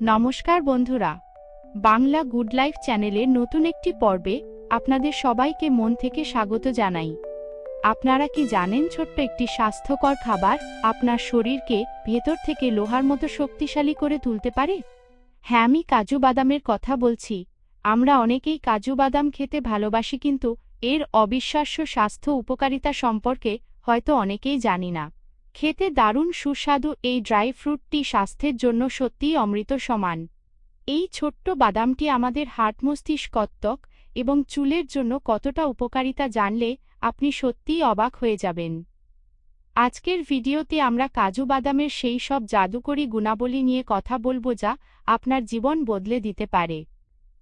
নমস্কার বন্ধুরা, Bangla good life চ্যানেলের নতুন একটি পর্বে আপনাদের সবাইকে মন থেকে স্বাগত জানাই। আপনারা কি জানেন ছোট্ট একটি স্বাস্থ্যকর খাবার আপনার শরীরকে ভেতর থেকে লোহার মতো শক্তিশালী করে তুলতে পারে? হ্যাঁ আমি কাজু বাদামের কথা বলছি। আমরা অনেকেই কাজু বাদাম খেতে ভালোবাসি কিন্তু এর অবিশ্বাস্য স্বাস্থ্য উপকারিতা সম্পর্কে হয়তো অনেকেই জানি না। খেতে দারুণ সুস্বাদু এই ড্রাই ফ্রুটটি স্বাস্থ্যের জন্য সত্যিই অমৃত সমান। এই ছোট্ট বাদামটি আমাদের হার্ট মস্তিষ্কত্বক এবং চুলের জন্য কতটা উপকারিতা জানলে আপনি সত্যিই অবাক হয়ে যাবেন। আজকের ভিডিওতে আমরা কাজু বাদামের সেই সব জাদুকরী গুণাবলী নিয়ে কথা বলব যা আপনার জীবন বদলে দিতে পারে।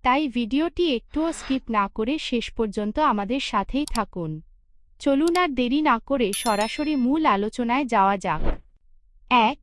তাই ভিডিওটি একটুও স্কিপ না করে শেষ পর্যন্ত আমাদের সাথেই থাকুন। চলুন আর দেরি না করে সরাসরি মূল আলোচনায় যাওয়া যাক। এক,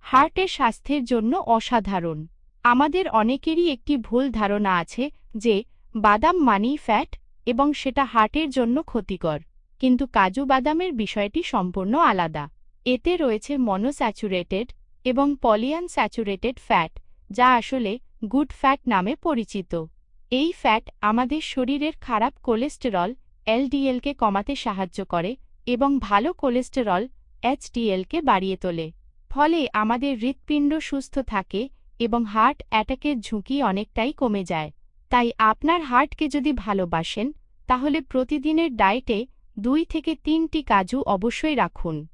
হার্টের স্বাস্থ্যের জন্য অসাধারণ। আমাদের অনেকেরই একটি ভুল ধারণা আছে যে, বাদাম মানেই ফ্যাট এবং সেটা হার্টের জন্য ক্ষতিকর। কিন্তু কাজু বাদামের বিষয়টি সম্পূর্ণ আলাদা। এতে রয়েছে মনোস্যাচুরেটেড এবং পলিয়ানস্যাচুরেটেড ফ্যাট, যা আসলে গুড ফ্যাট নামে পরিচিত। এই ফ্যাট আমাদের শরীরের খারাপ কোলেস্টেরল এলডিএলকে কমাতে সাহায্য করে এবং ভালো কোলেস্টেরল এইচডিএলকে বাড়িয়ে তোলে। ফলে আমাদের হৃৎপিণ্ড সুস্থ থাকে এবং হার্ট অ্যাটাকের ঝুঁকি অনেকটাই কমে যায়। তাই আপনার হার্টকে যদি ভালোবাসেন, তাহলে প্রতিদিনের ডায়েটে দুই থেকে তিনটি কাজু অবশ্যই রাখুন।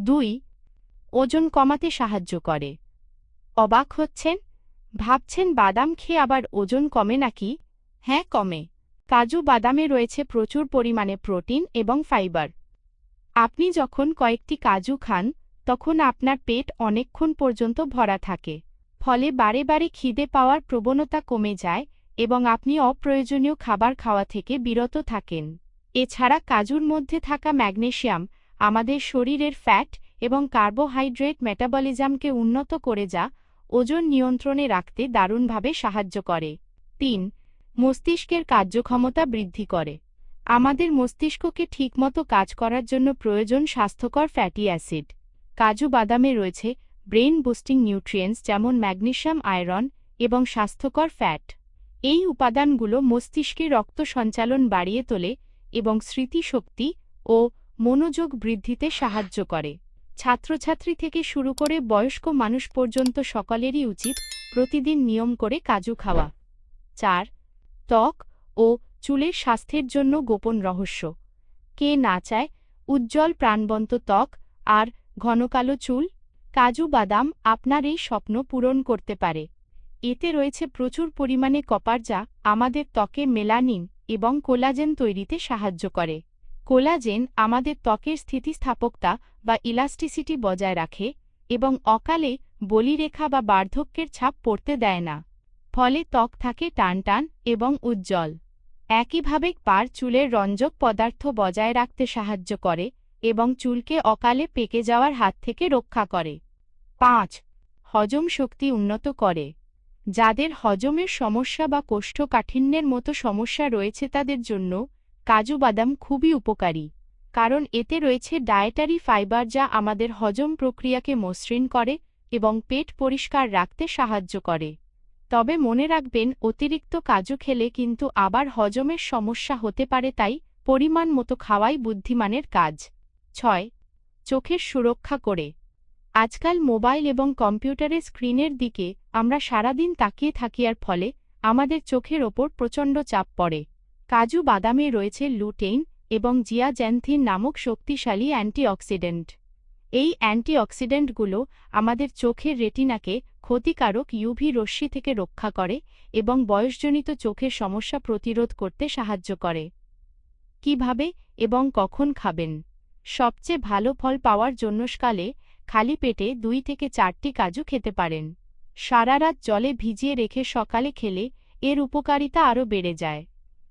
দুই, ওজন কমাতে সাহায্য করে। অবাক হচ্ছেন? ভাবছেন বাদাম খেয়ে আবার ওজন কমে নাকি? হ্যাঁ কমে। কাজু বাদামে রয়েছে প্রচুর পরিমাণে প্রোটিন এবং ফাইবার। আপনি যখন কয়েকটি কাজু খান, তখন আপনার পেট অনেকক্ষণ পর্যন্ত ভরা থাকে, ফলে বারে বারে খিদে পাওয়ার প্রবণতা কমে যায় এবং আপনি অপ্রয়োজনীয় খাবার খাওয়া থেকে বিরত থাকেন। এছাড়া কাজুর মধ্যে থাকা ম্যাগনেশিয়াম আমাদের শরীরের ফ্যাট এবং কার্বোহাইড্রেট মেটাবলিজমকে উন্নত করে যা ওজন নিয়ন্ত্রণে রাখতে দারুণভাবে সাহায্য করে। তিন মস্তিষ্কের কার্যক্ষমতা বৃদ্ধি করে। আমাদের মস্তিষ্ককে ঠিকমতো কাজ করার জন্য প্রয়োজন স্বাস্থ্যকর ফ্যাটি অ্যাসিড। কাজু বাদামে রয়েছে ব্রেন বুস্টিং নিউট্রিয়েন্টস যেমন ম্যাগনেশিয়াম, আয়রন এবং স্বাস্থ্যকর ফ্যাট। এই উপাদানগুলো মস্তিষ্কে রক্ত সঞ্চালন বাড়িয়ে তোলে এবং স্মৃতিশক্তি ও মনোযোগ বৃদ্ধিতে সাহায্য করে। ছাত্রছাত্রী থেকে শুরু করে বয়স্ক মানুষ পর্যন্ত সকলেরই উচিত প্রতিদিন নিয়ম করে কাজু খাওয়া। চার ত্বক ও চুলের স্বাস্থ্যের জন্য গোপন রহস্য। কে না চায় উজ্জ্বল প্রাণবন্ত ত্বক আর ঘনকালো চুল? কাজু বাদাম আপনার এই স্বপ্ন পূরণ করতে পারে। এতে রয়েছে প্রচুর পরিমাণে কপার যা আমাদের ত্বকে মেলানিন এবং কোলাজেন তৈরিতে সাহায্য করে। কোলাজেন আমাদের ত্বকের স্থিতিস্থাপকতা বা ইলাস্টিসিটি বজায় রাখে এবং অকালে বলিরেখা বা বার্ধক্যের ছাপ পড়তে দেয় না। ফলে ত্বক থাকে টানটান এবং উজ্জ্বল। একইভাবে পার চুলের রঞ্জক পদার্থ বজায় রাখতে সাহায্য করে এবং চুলকে অকালে পেকে যাওয়ার হাত থেকে রক্ষা করে। পাঁচ, হজম শক্তি উন্নত করে। যাদের হজমের সমস্যা বা কোষ্ঠকাঠিন্যের মতো সমস্যা রয়েছে তাদের জন্য কাজু বাদাম খুবই উপকারী, কারণ এতে রয়েছে ডায়েটারি ফাইবার যা আমাদের হজম প্রক্রিয়াকে মসৃণ করে এবং পেট পরিষ্কার রাখতে সাহায্য করে। তবে মনে রাখবেন, অতিরিক্ত কাজু খেলে কিন্তু আবার হজমের সমস্যা হতে পারে তাই পরিমাণ মতো খাওয়াই বুদ্ধিমানের কাজ। ছয়, চোখের সুরক্ষা করে। আজকাল মোবাইল এবং কম্পিউটারের স্ক্রিনের দিকে আমরা সারাদিন তাকিয়ে থাকি আর ফলে আমাদের চোখের ওপর প্রচণ্ড চাপ পড়ে। কাজু বাদামে রয়েছে লুটেইন এবং জিয়াজ্যান্থিন নামক শক্তিশালী অ্যান্টিঅক্সিডেন্ট। এই অ্যান্টিঅক্সিডেন্টগুলো আমাদের চোখের রেটিনাকে ক্ষতিকারক ইউভি রশ্মি থেকে রক্ষা করে এবং বয়সজনিত চোখের সমস্যা প্রতিরোধ করতে সাহায্য করে। কীভাবে এবং কখন খাবেন? সবচেয়ে ভালো ফল পাওয়ার জন্য সকালে খালি পেটে দুই থেকে চারটি কাজু খেতে পারেন। সারা রাত জলে ভিজিয়ে রেখে সকালে খেলে এর উপকারিতা আরও বেড়ে যায়।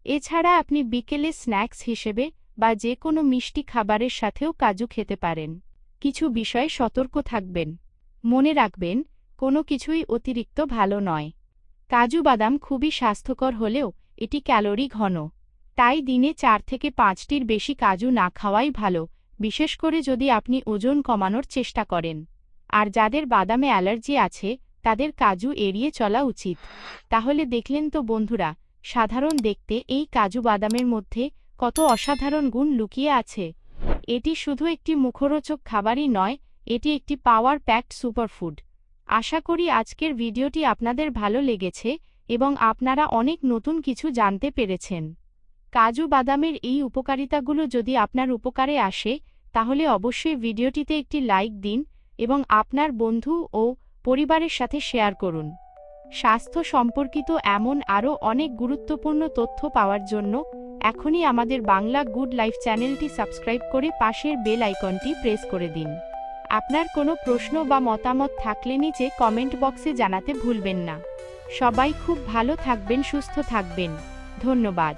এছাড়া আপনি বিকেলে স্ন্যাক্স হিসেবে বা যে কোনো মিষ্টি খাবারের সাথেও কাজু খেতে পারেন। কিছু বিষয়ে সতর্ক থাকবেন। মনে রাখবেন, কোনো কিছুই অতিরিক্ত ভালো নয়। কাজু বাদাম খুবই স্বাস্থ্যকর হলেও এটি ক্যালোরি ঘন। তাই দিনে চার থেকে পাঁচটির বেশি কাজু না খাওয়াই ভালো, বিশেষ করে যদি আপনি ওজন কমানোর চেষ্টা করেন। আর যাদের বাদামে অ্যালার্জি আছে, তাদের কাজু এড়িয়ে চলা উচিত। তাহলে দেখলেন তো বন্ধুরা, সাধারণ দেখতে এই কাজু বাদামের মধ্যে কত অসাধারণ গুণ লুকিয়ে আছে। এটি শুধু একটি মুখরোচক খাবারই নয়, এটি একটি পাওয়ার প্যাকড সুপারফুড। আশা করি আজকের ভিডিওটি আপনাদের ভালো লেগেছে এবং আপনারা অনেক নতুন কিছু জানতে পেরেছেন। কাজু বাদামের এই উপকারিতাগুলো যদি আপনার উপকারে আসে, তাহলে অবশ্যই ভিডিওটিতে একটি লাইক দিন এবং আপনার বন্ধু ও পরিবারের সাথে শেয়ার করুন। স্বাস্থ্য সম্পর্কিত এমন আরও অনেক গুরুত্বপূর্ণ তথ্য পাওয়ার জন্য এখনই আমাদের বাংলা গুড লাইফ চ্যানেলটি সাবস্ক্রাইব করে পাশের বেল আইকনটি প্রেস করে দিন। আপনার কোনো প্রশ্ন বা মতামত থাকলে নিচে কমেন্ট বক্সে জানাতে ভুলবেন না। সবাই খুব ভালো থাকবেন, সুস্থ থাকবেন। ধন্যবাদ।